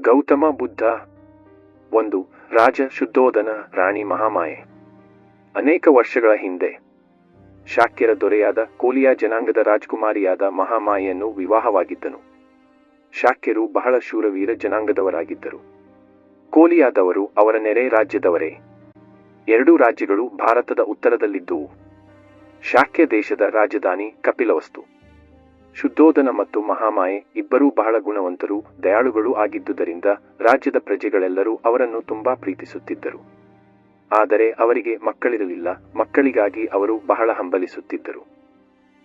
ಗೌತಮ ಬುದ್ಧ, ಒಂದು ರಾಜ ಶುದ್ಧೋಧನ ರಾಣಿ ಮಹಾಮಾಯೆ. ಅನೇಕ ವರ್ಷಗಳ ಹಿಂದೆ, ಶಾಕ್ಯರ ದೊರೆಯಾದ ಕೋಲಿಯಾ ಜನಾಂಗದ ರಾಜಕುಮಾರಿಯಾದ ಮಹಾಮಾಯೆಯನ್ನು ವಿವಾಹವಾಗಿದ್ದನು. ಶಾಕ್ಯರು ಬಹಳ ಶೂರವೀರ ಜನಾಂಗದವರಾಗಿದ್ದರು. ಕೋಲಿಯಾದವರು ಅವರ ನೆರೆ ರಾಜ್ಯದವರೇ. ಎರಡೂ ರಾಜ್ಯಗಳು ಭಾರತದ ಉತ್ತರದಲ್ಲಿದ್ದುವು. ಶಾಕ್ಯ ದೇಶದ ರಾಜಧಾನಿ ಕಪಿಲವಸ್ತು. ಶುದ್ಧೋಧನ ಮತ್ತು ಮಹಾಮಾಯೆ ಇಬ್ಬರೂ ಬಹಳ ಗುಣವಂತರು, ದಯಾಳುಗಳು ಆಗಿದ್ದುದರಿಂದ ರಾಜ್ಯದ ಪ್ರಜೆಗಳೆಲ್ಲರೂ ಅವರನ್ನು ತುಂಬಾ ಪ್ರೀತಿಸುತ್ತಿದ್ದರು. ಆದರೆ ಅವರಿಗೆ ಮಕ್ಕಳಿರಲಿಲ್ಲ, ಮಕ್ಕಳಿಗಾಗಿ ಅವರು ಬಹಳ ಹಂಬಲಿಸುತ್ತಿದ್ದರು.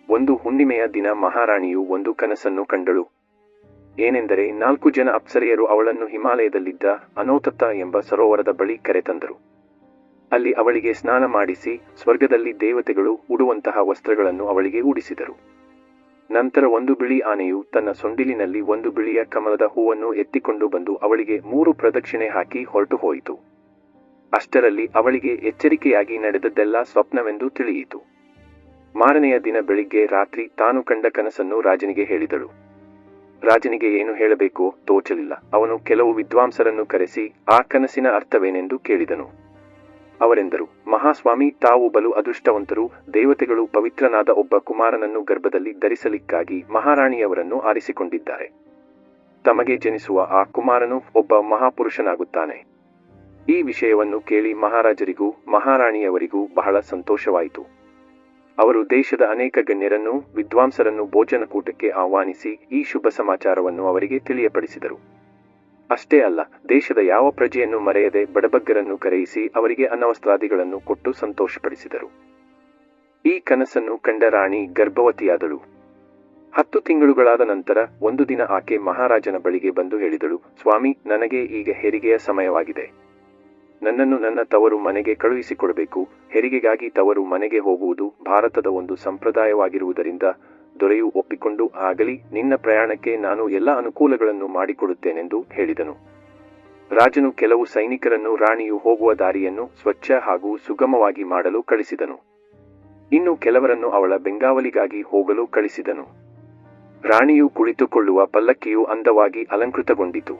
ಒಂದು ಹುಣ್ಣಿಮೆಯ ದಿನ ಮಹಾರಾಣಿಯು ಒಂದು ಕನಸನ್ನು ಕಂಡಳು. ಏನೆಂದರೆ ನಾಲ್ಕು ಜನ ಅಪ್ಸರೆಯರು ಅವಳನ್ನು ಹಿಮಾಲಯದಲ್ಲಿದ್ದ ಅನೋತತ್ತ ಎಂಬ ಸರೋವರದ ಬಳಿ ಕರೆತಂದರು ಅಲ್ಲಿ ಅವಳಿಗೆ ಸ್ನಾನ ಮಾಡಿಸಿ, ಸ್ವರ್ಗದಲ್ಲಿ ದೇವತೆಗಳು ಉಡುವಂತಹ ವಸ್ತ್ರಗಳನ್ನು ಅವಳಿಗೆ ಉಡಿಸಿದರು. ನಂತರ ಒಂದು ಬಿಳಿ ಆನೆಯು ತನ್ನ ಸೊಂಡಿಲಿನಲ್ಲಿ ಒಂದು ಬಿಳಿಯ ಕಮಲದ ಹೂವನ್ನು ಎತ್ತಿಕೊಂಡು ಬಂದು ಅವಳಿಗೆ ಮೂರು ಪ್ರದಕ್ಷಿಣೆ ಹಾಕಿ ಹೊರಟು ಹೋಯಿತು. ಅಷ್ಟರಲ್ಲಿ ಅವಳಿಗೆ ಎಚ್ಚರಿಕೆಯಾಗಿ ನಡೆದದ್ದೆಲ್ಲ ಸ್ವಪ್ನವೆಂದು ತಿಳಿಯಿತು. ಮಾರನೆಯ ದಿನ ಬೆಳಿಗ್ಗೆ ರಾತ್ರಿ ತಾನು ಕಂಡ ಕನಸನ್ನು ರಾಜನಿಗೆ ಹೇಳಿದಳು. ರಾಜನಿಗೆ ಏನು ಹೇಳಬೇಕೋ ತೋಚಲಿಲ್ಲ. ಅವನು ಕೆಲವು ವಿದ್ವಾಂಸರನ್ನು ಕರೆಸಿ, ಆ ಕನಸಿನ ಅರ್ಥವೇನೆಂದು ಕೇಳಿದನು. ಅವರೆಂದರು, ಮಹಾಸ್ವಾಮಿ, ತಾವು ಬಲು ಅದೃಷ್ಟವಂತರು, ದೇವತೆಗಳು ಪವಿತ್ರನಾದ ಒಬ್ಬ ಕುಮಾರನನ್ನು ಗರ್ಭದಲ್ಲಿ ಧರಿಸಲಿಕ್ಕಾಗಿ ಮಹಾರಾಣಿಯವರನ್ನು ಆರಿಸಿಕೊಂಡಿದ್ದಾರೆ. ತಮಗೆ ಜನಿಸುವ ಆ ಕುಮಾರನು ಒಬ್ಬ ಮಹಾಪುರುಷನಾಗುತ್ತಾನೆ. ಈ ವಿಷಯವನ್ನು ಕೇಳಿ ಮಹಾರಾಜರಿಗೂ, ಮಹಾರಾಣಿಯವರಿಗೂ ಬಹಳ ಸಂತೋಷವಾಯಿತು. ಅವರು ದೇಶದ ಅನೇಕ ಗಣ್ಯರನ್ನು, ವಿದ್ವಾಂಸರನ್ನು ಭೋಜನಕೂಟಕ್ಕೆ ಆಹ್ವಾನಿಸಿ ಈ ಶುಭ ಸಮಾಚಾರವನ್ನು ಅವರಿಗೆ ತಿಳಿಯಪಡಿಸಿದರು. ಅಷ್ಟೇ ಅಲ್ಲ, ದೇಶದ ಯಾವ ಪ್ರಜೆಯನ್ನು ಮರೆಯದೆ ಬಡಬಗ್ಗರನ್ನು ಕರೆಯಿಸಿ ಅವರಿಗೆ ಅನ್ನವಸ್ತ್ರಾದಿಗಳನ್ನು ಕೊಟ್ಟು ಸಂತೋಷಪಡಿಸಿದರು. ಈ ಕನಸನ್ನು ಕಂಡ ರಾಣಿ ಗರ್ಭವತಿಯಾದಳು. ಹತ್ತು ತಿಂಗಳುಗಳಾದ ನಂತರ ಒಂದು ದಿನ ಆಕೆ ಮಹಾರಾಜನ ಬಳಿಗೆ ಬಂದು ಹೇಳಿದಳು, ಸ್ವಾಮಿ, ನನಗೆ ಈಗ ಹೆರಿಗೆಯ ಸಮಯವಾಗಿದೆ. ನನ್ನನ್ನು ನನ್ನ ತವರು ಮನೆಗೆ ಕಳುಹಿಸಿಕೊಡಬೇಕು. ಹೆರಿಗೆಗಾಗಿ ತವರು ಮನೆಗೆ ಹೋಗುವುದು ಭಾರತದ ಒಂದು ಸಂಪ್ರದಾಯವಾಗಿರುವುದರಿಂದ ದೊರೆಯು ಒಪ್ಪಿಕೊಂಡು ಆಗಲಿ, ನಿನ್ನ ಪ್ರಯಾಣಕ್ಕೆ ನಾನು ಎಲ್ಲ ಅನುಕೂಲಗಳನ್ನು ಮಾಡಿಕೊಡುತ್ತೇನೆಂದು ಹೇಳಿದನು. ರಾಜನು ಕೆಲವು ಸೈನಿಕರನ್ನು, ರಾಣಿಯು ಹೋಗುವ ದಾರಿಯನ್ನು ಸ್ವಚ್ಛ ಹಾಗೂ ಸುಗಮವಾಗಿ ಮಾಡಲು ಕಳಿಸಿದನು. ಇನ್ನು ಕೆಲವರನ್ನು ಅವಳ ಬೆಂಗಾವಲಿಗಾಗಿ ಹೋಗಲು ಕಳಿಸಿದನು. ರಾಣಿಯು ಕುಳಿತುಕೊಳ್ಳುವ ಪಲ್ಲಕ್ಕಿಯು ಅಂದವಾಗಿ ಅಲಂಕೃತಗೊಂಡಿತು.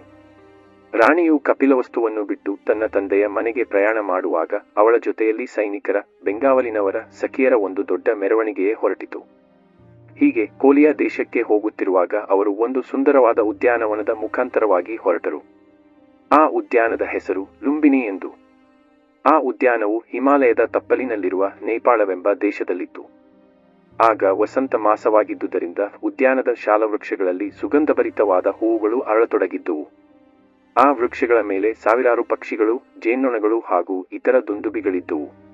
ರಾಣಿಯು ಕಪಿಲವಸ್ತುವನ್ನು ಬಿಟ್ಟು ತನ್ನ ತಂದೆಯ ಮನೆಗೆ ಪ್ರಯಾಣ ಮಾಡುವಾಗ ಅವಳ ಜೊತೆಯಲ್ಲಿ ಸೈನಿಕರ, ಬೆಂಗಾವಲಿನವರ, ಸಖಿಯರ ಒಂದು ದೊಡ್ಡ ಮೆರವಣಿಗೆಯೇ ಹೊರಟಿತು. ಹೀಗೆ ಕೋಲಿಯಾ ದೇಶಕ್ಕೆ ಹೋಗುತ್ತಿರುವಾಗ ಅವರು ಒಂದು ಸುಂದರವಾದ ಉದ್ಯಾನವನದ ಮುಖಾಂತರವಾಗಿ ಹೊರಟರು. ಆ ಉದ್ಯಾನದ ಹೆಸರು ಲುಂಬಿನಿ ಎಂದು. ಆ ಉದ್ಯಾನವು ಹಿಮಾಲಯದ ತಪ್ಪಲಿನಲ್ಲಿರುವ ನೇಪಾಳವೆಂಬ ದೇಶದಲ್ಲಿತ್ತು. ಆಗ ವಸಂತ ಮಾಸವಾಗಿದ್ದುದರಿಂದ ಉದ್ಯಾನದ ಶಾಲವೃಕ್ಷಗಳಲ್ಲಿ ಸುಗಂಧಭರಿತವಾದ ಹೂವುಗಳು ಅರಳತೊಡಗಿದ್ದುವು. ಆ ವೃಕ್ಷಗಳ ಮೇಲೆ ಸಾವಿರಾರು ಪಕ್ಷಿಗಳು, ಜೇನ್ನೊಣಗಳು ಹಾಗೂ ಇತರ ದುಂದುಬಿಗಳಿದ್ದುವು.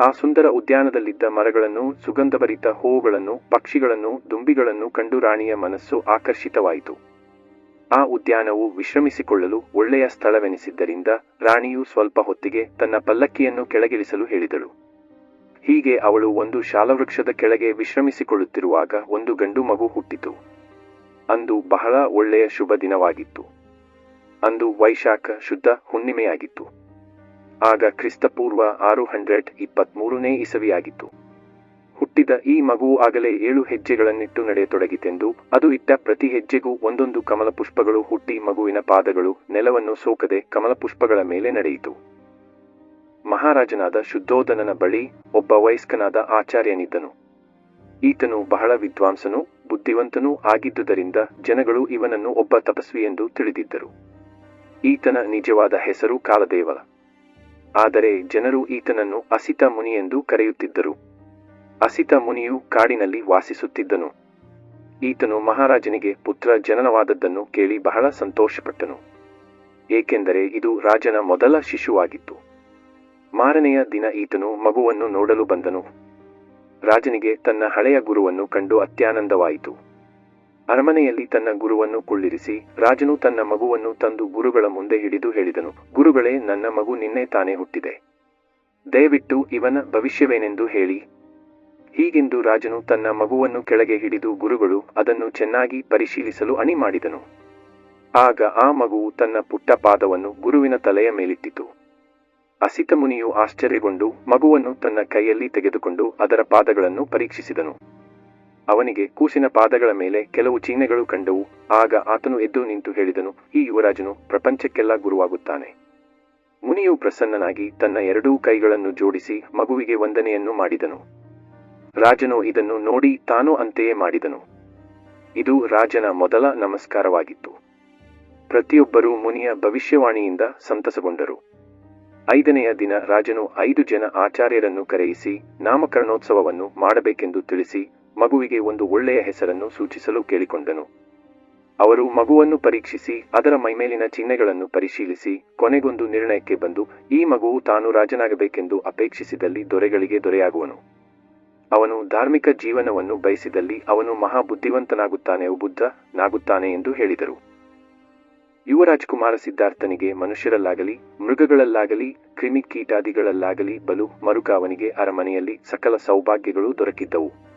ಆ ಸುಂದರ ಉದ್ಯಾನದಲ್ಲಿದ್ದ ಮರಗಳನ್ನು, ಸುಗಂಧಭರಿತ ಹೂವುಗಳನ್ನು, ಪಕ್ಷಿಗಳನ್ನು, ದುಂಬಿಗಳನ್ನು ಕಂಡು ರಾಣಿಯ ಮನಸ್ಸು ಆಕರ್ಷಿತವಾಯಿತು. ಆ ಉದ್ಯಾನವು ವಿಶ್ರಮಿಸಿಕೊಳ್ಳಲು ಒಳ್ಳೆಯ ಸ್ಥಳವೆನಿಸಿದ್ದರಿಂದ ರಾಣಿಯು ಸ್ವಲ್ಪ ಹೊತ್ತಿಗೆ ತನ್ನ ಪಲ್ಲಕ್ಕಿಯನ್ನು ಕೆಳಗಿಳಿಸಲು ಹೇಳಿದಳು. ಹೀಗೆ ಅವಳು ಒಂದು ಶಾಲವೃಕ್ಷದ ಕೆಳಗೆ ವಿಶ್ರಮಿಸಿಕೊಳ್ಳುತ್ತಿರುವಾಗ ಒಂದು ಗಂಡು ಮಗು ಹುಟ್ಟಿತು. ಅಂದು ಬಹಳ ಒಳ್ಳೆಯ ಶುಭ ದಿನವಾಗಿತ್ತು. ಅಂದು ವೈಶಾಖ ಶುದ್ಧ ಹುಣ್ಣಿಮೆಯಾಗಿತ್ತು. ಆಗ ಕ್ರಿಸ್ತಪೂರ್ವ ಆರು ಹಂಡ್ರೆಡ್ ಇಪ್ಪತ್ಮೂರನೇ ಇಸವಿಯಾಗಿತ್ತು. ಹುಟ್ಟಿದ ಈ ಮಗು ಆಗಲೇ ಏಳು ಹೆಜ್ಜೆಗಳನ್ನಿಟ್ಟು ನಡೆಯತೊಡಗಿತೆಂದು, ಅದು ಇಟ್ಟ ಪ್ರತಿ ಹೆಜ್ಜೆಗೂ ಒಂದೊಂದು ಕಮಲ ಪುಷ್ಪಗಳು ಹುಟ್ಟಿ ಮಗುವಿನ ಪಾದಗಳು ನೆಲವನ್ನು ಸೋಕದೆ ಕಮಲ ಪುಷ್ಪಗಳ ಮೇಲೆ ನಡೆಯಿತು. ಮಹಾರಾಜನಾದ ಶುದ್ಧೋಧನನ ಬಳಿ ಒಬ್ಬ ವಯಸ್ಕನಾದ ಆಚಾರ್ಯನಿದ್ದನು. ಈತನು ಬಹಳ ವಿದ್ವಾಂಸನೂ, ಬುದ್ಧಿವಂತನೂ ಆಗಿದ್ದುದರಿಂದ ಜನಗಳು ಇವನನ್ನು ಒಬ್ಬ ತಪಸ್ವಿ ಎಂದು ತಿಳಿದಿದ್ದರು. ಈತನ ನಿಜವಾದ ಹೆಸರು ಕಾಲದೇವ ಆದರೆ ಜನರು ಈತನನ್ನು ಅಸಿತ ಮುನಿ ಎಂದು ಕರೆಯುತ್ತಿದ್ದರು. ಅಸಿತ ಮುನಿಯು ಕಾಡಿನಲ್ಲಿ ವಾಸಿಸುತ್ತಿದ್ದನು. ಈತನು ಮಹಾರಾಜನಿಗೆ ಪುತ್ರ ಜನನವಾದದ್ದನ್ನು ಕೇಳಿ ಬಹಳ ಸಂತೋಷಪಟ್ಟನು. ಏಕೆಂದರೆ ಇದು ರಾಜನ ಮೊದಲ ಶಿಶುವಾಗಿತ್ತು. ಮಾರನೆಯ ದಿನ ಈತನು ಮಗುವನ್ನು ನೋಡಲು ಬಂದನು. ರಾಜನಿಗೆ ತನ್ನ ಹಳೆಯ ಗುರುವನ್ನು ಕಂಡು ಅತ್ಯಾನಂದವಾಯಿತು. ಅರಮನೆಯಲ್ಲಿ ತನ್ನ ಗುರುವನ್ನು ಕುಳ್ಳಿರಿಸಿ ರಾಜನು ತನ್ನ ಮಗುವನ್ನು ತಂದು ಗುರುಗಳ ಮುಂದೆ ಹಿಡಿದು ಹೇಳಿದನು, ಗುರುಗಳೇ, ನನ್ನ ಮಗು ನಿನ್ನೆ ತಾನೇ ಹುಟ್ಟಿದೆ. ದಯವಿಟ್ಟು ಇವನ ಭವಿಷ್ಯವೇನೆಂದು ಹೇಳಿ. ಹೀಗೆಂದು ರಾಜನು ತನ್ನ ಮಗುವನ್ನು ಕೆಳಗೆ ಹಿಡಿದು ಗುರುಗಳು ಅದನ್ನು ಚೆನ್ನಾಗಿ ಪರಿಶೀಲಿಸಲು ಅಣಿ ಮಾಡಿದನು. ಆಗ ಆ ಮಗುವು ತನ್ನ ಪುಟ್ಟ ಪಾದವನ್ನು ಗುರುವಿನ ತಲೆಯ ಮೇಲಿಟ್ಟಿತು. ಅಸಿತ ಮುನಿಯು ಆಶ್ಚರ್ಯಗೊಂಡು ಮಗುವನ್ನು ತನ್ನ ಕೈಯಲ್ಲಿ ತೆಗೆದುಕೊಂಡು ಅದರ ಪಾದಗಳನ್ನು ಪರೀಕ್ಷಿಸಿದನು. ಅವನಿಗೆ ಕೂಸಿನ ಪಾದಗಳ ಮೇಲೆ ಕೆಲವು ಚಿಹ್ನೆಗಳು ಕಂಡವು. ಆಗ ಆತನು ಎದ್ದು ನಿಂತು ಹೇಳಿದನು, ಈ ಯುವರಾಜನು ಪ್ರಪಂಚಕ್ಕೆಲ್ಲ ಗುರುವಾಗುತ್ತಾನೆ. ಮುನಿಯು ಪ್ರಸನ್ನನಾಗಿ ತನ್ನ ಎರಡೂ ಕೈಗಳನ್ನು ಜೋಡಿಸಿ ಮಗುವಿಗೆ ವಂದನೆಯನ್ನು ಮಾಡಿದನು. ರಾಜನು ಇದನ್ನು ನೋಡಿ ತಾನು ಅಂತೆಯೇ ಮಾಡಿದನು. ಇದು ರಾಜನ ಮೊದಲ ನಮಸ್ಕಾರವಾಗಿತ್ತು. ಪ್ರತಿಯೊಬ್ಬರೂ ಮುನಿಯ ಭವಿಷ್ಯವಾಣಿಯಿಂದ ಸಂತಸಗೊಂಡರು. ಐದನೆಯ ದಿನ ರಾಜನು ಐದು ಜನ ಆಚಾರ್ಯರನ್ನು ಕರೆಯಿಸಿ ನಾಮಕರಣೋತ್ಸವವನ್ನು ಮಾಡಬೇಕೆಂದು ತಿಳಿಸಿ ಮಗುವಿಗೆ ಒಂದು ಒಳ್ಳೆಯ ಹೆಸರನ್ನು ಸೂಚಿಸಲು ಕೇಳಿಕೊಂಡನು. ಅವರು ಮಗುವನ್ನು ಪರೀಕ್ಷಿಸಿ, ಅದರ ಮೈಮೇಲಿನ ಚಿಹ್ನೆಗಳನ್ನು ಪರಿಶೀಲಿಸಿ, ಕೊನೆಗೊಂದು ನಿರ್ಣಯಕ್ಕೆ ಬಂದು, ಈ ಮಗುವು ತಾನು ರಾಜನಾಗಬೇಕೆಂದು ಅಪೇಕ್ಷಿಸಿದಲ್ಲಿ ದೊರೆಗಳಿಗೆ ದೊರೆಯಾಗುವನು. ಅವನು ಧಾರ್ಮಿಕ ಜೀವನವನ್ನು ಬಯಸಿದಲ್ಲಿ ಅವನು ಮಹಾಬುದ್ಧಿವಂತನಾಗುತ್ತಾನೆ ಬುದ್ಧ, ನಾಗುತ್ತಾನೆ ಎಂದು ಹೇಳಿದರು. ಯುವರಾಜ್ಕುಮಾರ ಸಿದ್ಧಾರ್ಥನಿಗೆ ಮನುಷ್ಯರಲ್ಲಾಗಲಿ, ಮೃಗಗಳಲ್ಲಾಗಲಿ ಕ್ರಿಮಿಕೀಟಾದಿಗಳಲ್ಲಾಗಲಿ ಬಲು ಮರುಕ ಅವನಿಗೆ ಅರಮನೆಯಲ್ಲಿ ಸಕಲ ಸೌಭಾಗ್ಯಗಳು ದೊರಕಿದ್ದವು.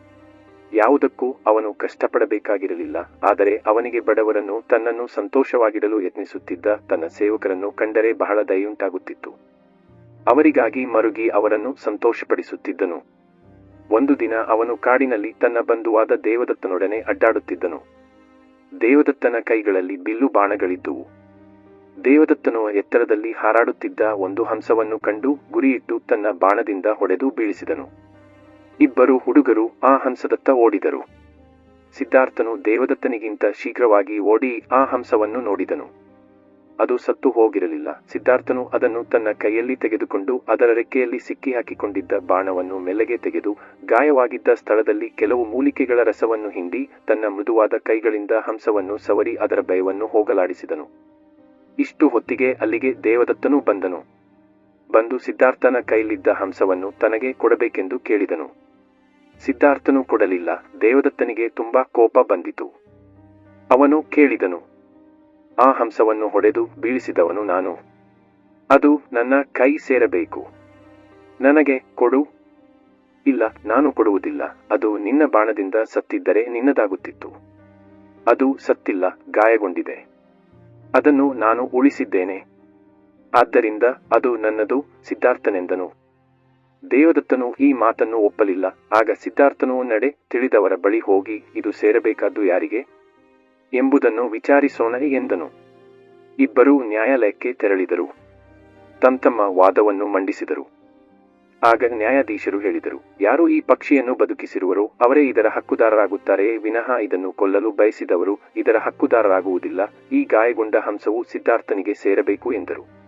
ಯಾವುದಕ್ಕೂ ಅವನು ಕಷ್ಟಪಡಬೇಕಾಗಿರಲಿಲ್ಲ. ಆದರೆ ಅವನಿಗೆ ಬಡವರನ್ನು ತನ್ನನ್ನು ಸಂತೋಷವಾಗಿಡಲು ಯತ್ನಿಸುತ್ತಿದ್ದ ತನ್ನ ಸೇವಕರನ್ನು ಕಂಡರೆ ಬಹಳ ದಯುಂಟಾಗುತ್ತಿತ್ತು ಅವರಿಗಾಗಿ ಮರುಗಿ ಅವರನ್ನು ಸಂತೋಷಪಡಿಸುತ್ತಿದ್ದನು. ಒಂದು ದಿನ ಅವನು ಕಾಡಿನಲ್ಲಿ ತನ್ನ ಬಂಧುವಾದ ದೇವದತ್ತನೊಡನೆ ಅಡ್ಡಾಡುತ್ತಿದ್ದನು. ದೇವದತ್ತನ ಕೈಗಳಲ್ಲಿ ಬಿಲ್ಲು ಬಾಣಗಳಿದ್ದುವು. ದೇವದತ್ತನು ಎತ್ತರದಲ್ಲಿ ಹಾರಾಡುತ್ತಿದ್ದ ಒಂದು ಹಂಸವನ್ನು ಕಂಡು ಗುರಿಯಿಟ್ಟು ತನ್ನ ಬಾಣದಿಂದ ಹೊಡೆದು ಬೀಳಿಸಿದನು. ಇಬ್ಬರು ಹುಡುಗರು ಆ ಹಂಸದತ್ತ ಓಡಿದರು. ಸಿದ್ಧಾರ್ಥನು ದೇವದತ್ತನಿಗಿಂತ ಶೀಘ್ರವಾಗಿ ಓಡಿ ಆ ಹಂಸವನ್ನು ನೋಡಿದನು. ಅದು ಸತ್ತು ಹೋಗಿರಲಿಲ್ಲ. ಸಿದ್ಧಾರ್ಥನು ಅದನ್ನು ತನ್ನ ಕೈಯಲ್ಲಿ ತೆಗೆದುಕೊಂಡು ಅದರ ರೆಕ್ಕೆಯಲ್ಲಿ ಸಿಕ್ಕಿ ಹಾಕಿಕೊಂಡಿದ್ದ ಬಾಣವನ್ನು ಮೆಲ್ಲಗೆ ತೆಗೆದು ಗಾಯವಾಗಿದ್ದ ಸ್ಥಳದಲ್ಲಿ ಕೆಲವು ಮೂಲಿಕೆಗಳ ರಸವನ್ನು ಹಿಂಡಿ ತನ್ನ ಮೃದುವಾದ ಕೈಗಳಿಂದ ಹಂಸವನ್ನು ಸವರಿ ಅದರ ಭಯವನ್ನು ಹೋಗಲಾಡಿಸಿದನು. ಇಷ್ಟು ಹೊತ್ತಿಗೆ ಅಲ್ಲಿಗೆ ದೇವದತ್ತನೂ ಬಂದನು. ಬಂದು ಸಿದ್ಧಾರ್ಥನ ಕೈಲಿದ್ದ ಹಂಸವನ್ನು ತನಗೆ ಕೊಡಬೇಕೆಂದು ಕೇಳಿದನು. ಸಿದ್ಧಾರ್ಥನು ಕೊಡಲಿಲ್ಲ. ದೇವದತ್ತನಿಗೆ ತುಂಬಾ ಕೋಪ ಬಂದಿತು. ಅವನು ಕೇಳಿದನು, ಆ ಹಂಸವನ್ನು ಹೊಡೆದು ಬೀಳಿಸಿದವನು ನಾನು. ಅದು ನನ್ನ ಕೈ ಸೇರಬೇಕು. ನನಗೆ ಕೊಡು. ಇಲ್ಲ, ನಾನು ಕೊಡುವುದಿಲ್ಲ. ಅದು ನಿನ್ನ ಬಾಣದಿಂದ ಸತ್ತಿದ್ದರೆ ನಿನ್ನದಾಗುತ್ತಿತ್ತು. ಅದು ಸತ್ತಿಲ್ಲ, ಗಾಯಗೊಂಡಿದೆ. ಅದನ್ನು ನಾನು ಉಳಿಸಿದ್ದೇನೆ. ಆದ್ದರಿಂದ ಅದು ನನ್ನದು, ಸಿದ್ಧಾರ್ಥನೆಂದನು. ದೇವದತ್ತನು ಈ ಮಾತನ್ನು ಒಪ್ಪಲಿಲ್ಲ. ಆಗ ಸಿದ್ಧಾರ್ಥನು ನಡೆ ತಿಳಿದವರ ಬಳಿ ಹೋಗಿ, ಇದು ಸೇರಬೇಕಾದ್ದು ಯಾರಿಗೆ? ಎಂಬುದನ್ನು ವಿಚಾರಿಸೋಣ ಎಂದನು. ಇಬ್ಬರೂ ನ್ಯಾಯಾಲಯಕ್ಕೆ ತೆರಳಿದರು. ತಂತಮ್ಮ ವಾದವನ್ನು ಮಂಡಿಸಿದರು. ಆಗ ನ್ಯಾಯಾಧೀಶರು ಹೇಳಿದರು, ಯಾರು ಈ ಪಕ್ಷಿಯನ್ನು ಬದುಕಿಸಿರುವರೋ, ಅವರೇ ಇದರ ಹಕ್ಕುದಾರರಾಗುತ್ತಾರೆ. ವಿನಃ ಇದನ್ನು ಕೊಲ್ಲಲು ಬಯಸಿದವರು ಇದರ ಹಕ್ಕುದಾರರಾಗುವುದಿಲ್ಲ. ಈ ಗಾಯಗೊಂಡ ಹಂಸವು ಸಿದ್ಧಾರ್ಥನಿಗೆ ಸೇರಬೇಕು, ಎಂದರು.